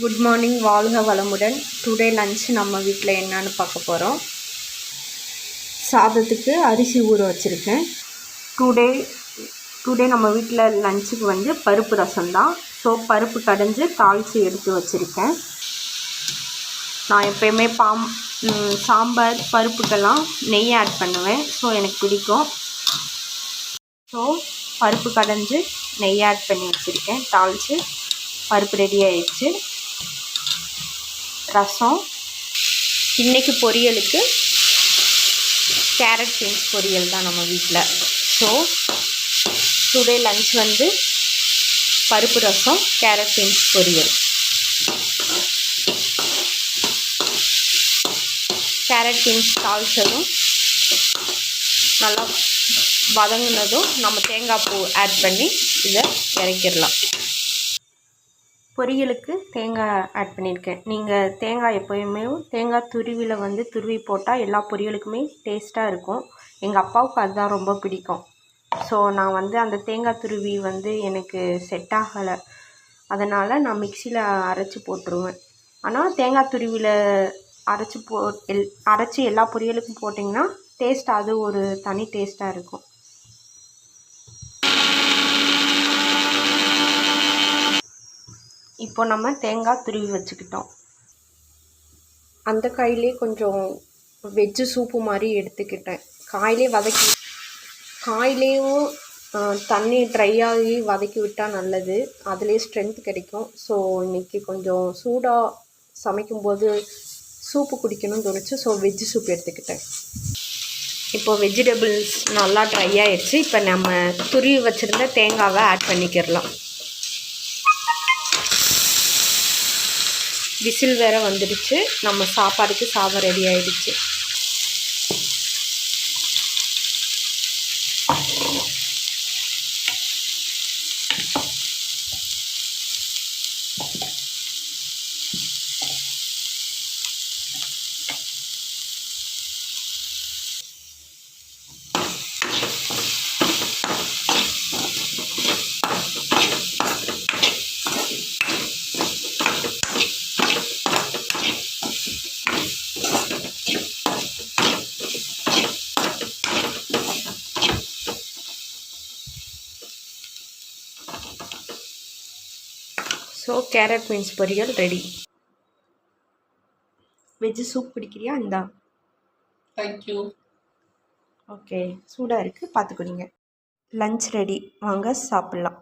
Good morning வாழ்க வளமுடன். Today lunch நம்ம வீட்டில் என்னன்னு பார்க்க போகிறோம் சாதத்துக்கு அரிசி ஊற வச்சுருக்கேன். டுடே டுடே நம்ம வீட்டில் லஞ்சுக்கு வந்து பருப்பு ரசம் தான். ஸோ பருப்பு கடைஞ்சு தாளித்து எடுத்து வச்சுருக்கேன். நான் எப்பயுமே பாம் சாம்பார் பருப்புக்கெல்லாம் நெய் ஆட் பண்ணுவேன். ஸோ எனக்கு பிடிக்கும். ஸோ பருப்பு கடைஞ்சு நெய் ஆட் பண்ணி வச்சுருக்கேன். தாளித்து பருப்பு ரெடி ஆயிடுச்சு. ரசம். இன்றைக்கு பொரியலுக்கு கேரட் பீன்ஸ் பொரியல் தான் நம்ம வீட்டில் ஸோ டுடே லஞ்ச் வந்து பருப்பு ரசம் கேரட் பீன்ஸ் பொரியல். கேரட் பீன்ஸ் தாளித்ததும் நல்லா வதங்கினதும் நம்ம தேங்காய் பூ ஆட் பண்ணி இதை இறக்கிடலாம். பொரியலுக்கு தேங்காய் ஆட் பண்ணியிருக்கேன். நீங்கள் தேங்காய் எப்போயுமே தேங்காய் துருவியில் வந்து துருவி போட்டால் எல்லா பொரியலுக்குமே டேஸ்ட்டாக இருக்கும். எங்கள் அப்பாவுக்கு அதுதான் ரொம்ப பிடிக்கும். ஸோ நான் வந்து அந்த தேங்காய் துருவி வந்து எனக்கு செட் ஆகலை. அதனால் நான் மிக்சியில் அரைச்சி போட்டுருவேன். ஆனால் தேங்காய் துருவியில் அரைச்சி போ எல் அரைச்சி எல்லா பொரியலுக்கும் போட்டிங்கன்னா டேஸ்ட் அது ஒரு தனி டேஸ்ட்டாக இருக்கும். இப்போ நம்ம தேங்காய் துருவி வச்சுக்கிட்டோம். அந்த காயிலே கொஞ்சம் வெஜ்ஜு சூப்பு மாதிரி எடுத்துக்கிட்டேன். காயிலே வதக்கி காயிலேயும் தண்ணி ட்ரை ஆகி வதக்கி விட்டால் நல்லது. அதுலேயே ஸ்ட்ரென்த் கிடைக்கும். ஸோ இன்றைக்கி கொஞ்சம் சூடாக சமைக்கும்போது சூப்பு குடிக்கணும்னு தோணுச்சு. ஸோ வெஜ்ஜு சூப் எடுத்துக்கிட்டேன். இப்போ வெஜிடபிள்ஸ் நல்லா ட்ரை ஆயிடுச்சு. இப்போ நம்ம துருவி வச்சுருந்த தேங்காவை ஆட் பண்ணிக்கிடலாம். விசில் வேற வந்துடுச்சு. நம்ம சாப்பாடுக்கு சாதம் ரெடி ஆயிடுச்சு. ஸோ கேரட் பீன்ஸ் பொரியல் ரெடி வெஜ்ஜு சூப் பிடிக்கிறியா இந்தா? தேங்க்யூ ஓகே சூடாக இருக்குது பார்த்துக்குடிங்க லஞ்ச் ரெடி வாங்க சாப்பிட்லாம்.